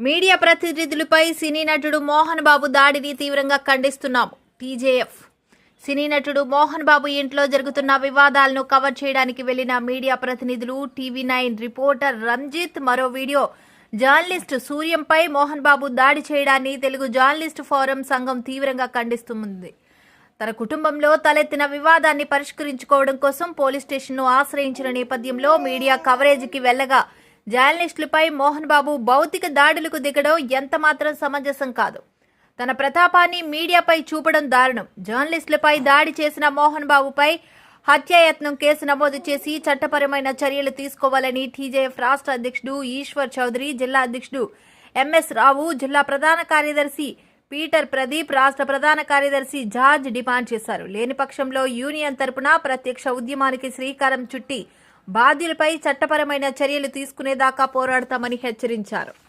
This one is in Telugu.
మీడియా ప్రతినిధులపై సినీ నటుడు మోహన్ బాబు దాడిని తీవ్రంగా ఖండిస్తున్నాము. టీజేఎఫ్. సినీ నటుడు మోహన్ బాబు ఇంట్లో జరుగుతున్న వివాదాలను కవర్ చేయడానికి వెళ్ళిన మీడియా ప్రతినిధులు టీవీ నైన్ రిపోర్టర్ రంజిత్ మరో వీడియో. జర్నలిస్ట్ సూర్యంపై మోహన్ బాబు దాడి చేయడాన్ని తెలుగు జర్నలిస్ట్ ఫోరం సంఘం తీవ్రంగా ఖండిస్తుంది. తన కుటుంబంలో తలెత్తిన వివాదాన్ని పరిష్కరించుకోవడం కోసం పోలీస్ స్టేషన్ను ఆశ్రయించిన నేపథ్యంలో మీడియా కవరేజీకి వెళ్ళగా జర్నలిస్టులపై మోహన్ బాబు భౌతిక దాడులకు దిగడం ఎంతమాత్రం సమంజసం కాదు. తన ప్రతాపాన్ని మీడియాపై చూపడం దారుణం. జర్నలిస్టులపై దాడి చేసిన మోహన్ బాబుపై హత్యాయత్నం కేసు నమోదు చేసి చట్టపరమైన చర్యలు తీసుకోవాలని టీజేఎఫ్ రాష్ట్ర అధ్యక్షుడు ఈశ్వర్ చౌదరి జిల్లా అధ్యక్షుడు ఎంఎస్ రావు జిల్లా ప్రధాన కార్యదర్శి పీటర్ ప్రదీప్ రాష్ట్ర ప్రధాన కార్యదర్శి జార్జ్ డిమాండ్ చేశారు. లేని పక్షంలో యూనియన్ తరపున ప్రత్యక్ష ఉద్యమానికి శ్రీకారం చుట్టి బాధ్యులపై చట్టపరమైన చర్యలు తీసుకునేదాకా పోరాడతామని హెచ్చరించారు.